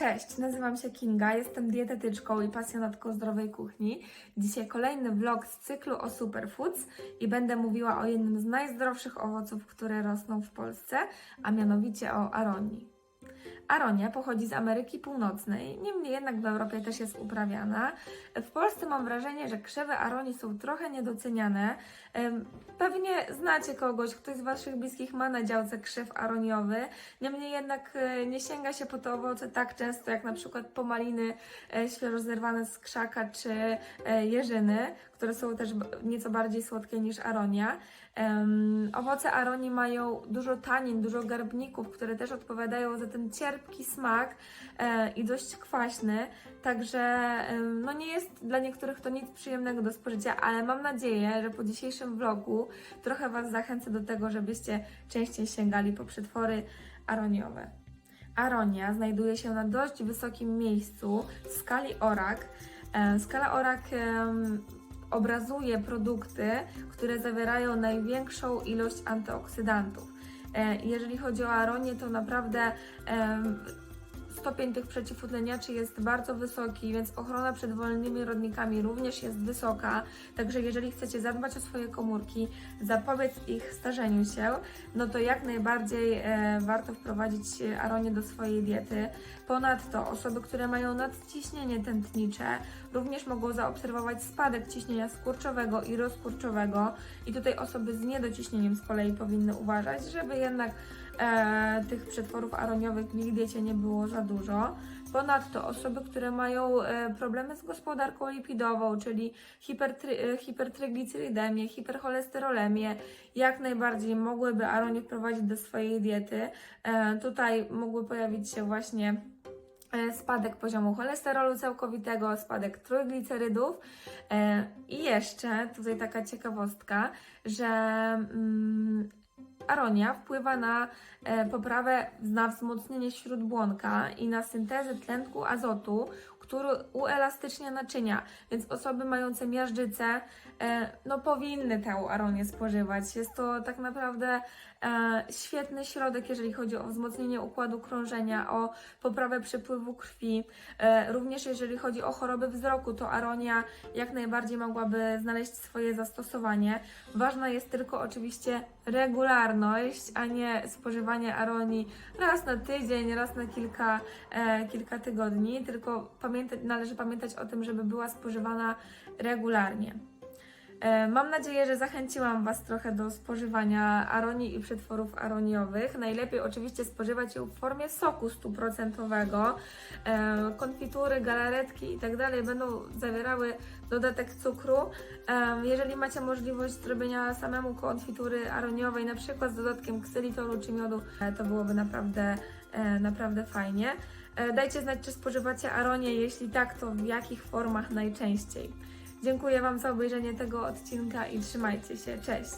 Cześć, nazywam się Kinga, jestem dietetyczką i pasjonatką zdrowej kuchni. Dzisiaj kolejny vlog z cyklu o superfoods i będę mówiła o jednym z najzdrowszych owoców, które rosną w Polsce, a mianowicie o aronii. Aronia pochodzi z Ameryki Północnej, niemniej jednak w Europie też jest uprawiana. W Polsce mam wrażenie, że krzewy aronii są trochę niedoceniane. Pewnie znacie kogoś, ktoś z Waszych bliskich ma na działce krzew aroniowy, niemniej jednak e, nie sięga się po te owoce tak często jak na przykład pomaliny e, świeżo zerwane z krzaka czy e, jeżyny, które są też nieco bardziej słodkie niż aronia. Em, owoce aronii mają dużo tanin, dużo garbników, które też odpowiadają za ten cierpki smak e, i dość kwaśny, także no nie jest dla niektórych to nic przyjemnego do spożycia, ale mam nadzieję, że po dzisiejszym vlogu trochę Was zachęcę do tego, żebyście częściej sięgali po przetwory aroniowe. Aronia znajduje się na dość wysokim miejscu w skali ORAK. E, Skala ORAK obrazuje produkty, które zawierają największą ilość antyoksydantów. E, Jeżeli chodzi o aronię, to naprawdę stopień tych przeciwutleniaczy jest bardzo wysoki, więc ochrona przed wolnymi rodnikami również jest wysoka. Także jeżeli chcecie zadbać o swoje komórki, zapobiec ich starzeniu się, no to jak najbardziej e, warto wprowadzić aronię do swojej diety. Ponadto osoby, które mają nadciśnienie tętnicze, również mogą zaobserwować spadek ciśnienia skurczowego i rozkurczowego. I tutaj osoby z niedociśnieniem z kolei powinny uważać, żeby jednak e, tych przetworów aroniowych w ich diecie nie było za dużo. Ponadto osoby, które mają e, problemy z gospodarką lipidową, czyli hipertry, e, hipercholesterolemię, jak najbardziej mogłyby aronię wprowadzić do swojej diety. E, tutaj mógłby pojawić się właśnie e, spadek poziomu cholesterolu całkowitego, spadek trójglicerydów e, i jeszcze tutaj taka ciekawostka, że mm, aronia wpływa na e, poprawę, na wzmocnienie śródbłonka i na syntezę tlenku azotu, który uelastycznia naczynia, więc osoby mające miażdżycę e, no powinny tę aronię spożywać. Jest to tak naprawdę e, świetny środek, jeżeli chodzi o wzmocnienie układu krążenia, o poprawę przepływu krwi. Również jeżeli chodzi o choroby wzroku, to aronia jak najbardziej mogłaby znaleźć swoje zastosowanie. Ważna jest tylko oczywiście regularność, a nie spożywanie aronii raz na tydzień, raz na kilka, e, kilka tygodni, tylko należy pamiętać o tym, żeby była spożywana regularnie. E, Mam nadzieję, że zachęciłam Was trochę do spożywania aronii i przetworów aroniowych. Najlepiej oczywiście spożywać ją w formie soku stuprocentowego. E, Konfitury, galaretki i tak będą zawierały dodatek cukru. E, Jeżeli macie możliwość zrobienia samemu konfitury aroniowej, na przykład z dodatkiem ksylitolu czy miodu, to byłoby naprawdę, naprawdę fajnie. Dajcie znać, czy spożywacie aronię, jeśli tak, to w jakich formach najczęściej. Dziękuję Wam za obejrzenie tego odcinka i trzymajcie się. Cześć!